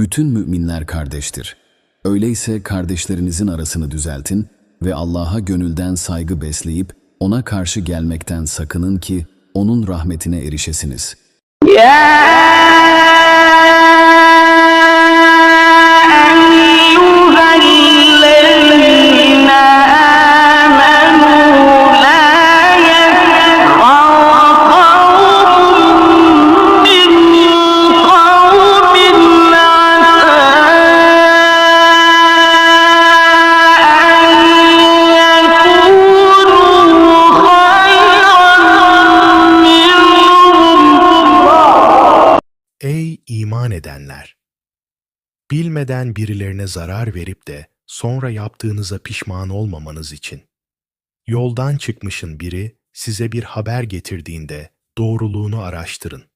Bütün müminler kardeştir. Öyleyse kardeşlerinizin arasını düzeltin ve Allah'a gönülden saygı besleyip ona karşı gelmekten sakının ki onun rahmetine erişesiniz. Yeah! Ey iman edenler! Bilmeden birilerine zarar verip de sonra yaptığınıza pişman olmamanız için. Yoldan çıkmışın biri size bir haber getirdiğinde doğruluğunu araştırın.